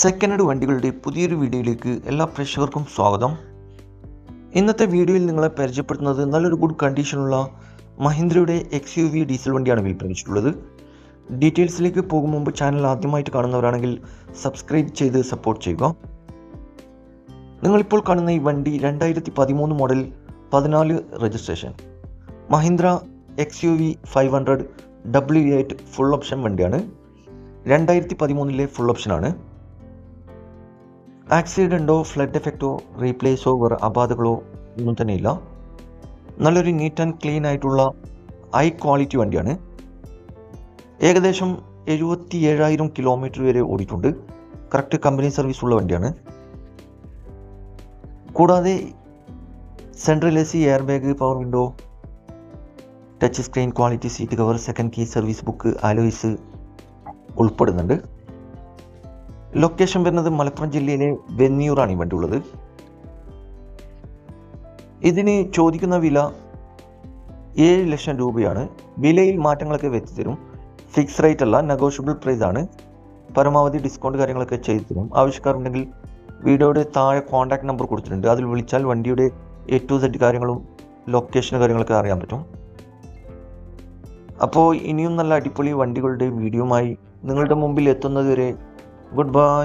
Second head വണ്ടികളുടെ പുതിയൊരു വീഡിയോയിലേക്ക് എല്ലാ പ്രേക്ഷകർക്കും സ്വാഗതം. ഇന്നത്തെ വീഡിയോയിൽ നിങ്ങളെ പരിചയപ്പെടുത്തുന്നത് നല്ലൊരു ഗുഡ് കണ്ടീഷനുള്ള മഹീന്ദ്രയുടെ എക്സ് യു വി ഡീസൽ വണ്ടിയാണ് വിൽപ്പനിച്ചിട്ടുള്ളത് ഡീറ്റെയിൽസിലേക്ക് പോകും മുമ്പ് ചാനൽ ആദ്യമായിട്ട് കാണുന്നവരാണെങ്കിൽ സബ്സ്ക്രൈബ് ചെയ്ത് സപ്പോർട്ട് ചെയ്യുക. നിങ്ങളിപ്പോൾ കാണുന്ന ഈ വണ്ടി രണ്ടായിരത്തി പതിമൂന്ന് മോഡൽ പതിനാല് registration Mahindra X U V five hundred W eight full option വണ്ടിയാണ്. രണ്ടായിരത്തി പതിമൂന്നിലെ ഫുൾ ഓപ്ഷനാണ് ആക്സിഡന്റോ ഫ്ലഡ് എഫക്റ്റോ റീപ്ലേസോ വേറെ അപാധകളോ ഒന്നും തന്നെ ഇല്ല. നല്ലൊരു നീറ്റ് ആൻഡ് ക്ലീൻ ആയിട്ടുള്ള ഹൈ ക്വാളിറ്റി വണ്ടിയാണ്. ഏകദേശം എഴുപത്തി ഏഴായിരം കിലോമീറ്റർ വരെ ഓടിയിട്ടുണ്ട്. കറക്റ്റ് കമ്പനി സർവീസ് ഉള്ള വണ്ടിയാണ്. കൂടാതെ central A C air bag power window touch screen quality seat cover second key service book alloys ഉൾപ്പെടുന്നുണ്ട്. ലൊക്കേഷൻ വരുന്നത് മലപ്പുറം ജില്ലയിലെ വെന്നിയൂറാണ് ഈ വണ്ടി ഉള്ളത്. ഇതിന് ചോദിക്കുന്ന വില ഏഴ് ലക്ഷം രൂപയാണ്. വിലയിൽ മാറ്റങ്ങളൊക്കെ വരുത്തി തരും. ഫിക്സ് റേറ്റ് അല്ല നെഗോഷ്യബിൾ പ്രൈസ് ആണ്. പരമാവധി ഡിസ്കൗണ്ട് കാര്യങ്ങളൊക്കെ ചെയ്തു തരും. ആവശ്യക്കാരുണ്ടെങ്കിൽ വീഡിയോയുടെ താഴെ കോൺടാക്ട് നമ്പർ കൊടുത്തിട്ടുണ്ട്. അതിൽ വിളിച്ചാൽ വണ്ടിയുടെ എ ടു സെറ്റ് കാര്യങ്ങളും ലൊക്കേഷൻ കാര്യങ്ങളൊക്കെ അറിയാൻ പറ്റും. അപ്പോൾ ഇനിയും നല്ല അടിപൊളി വണ്ടികളുടെ വീഡിയോമായി നിങ്ങളുടെ മുമ്പിൽ എത്തുന്നതുവരെ ഗുഡ് ബൈ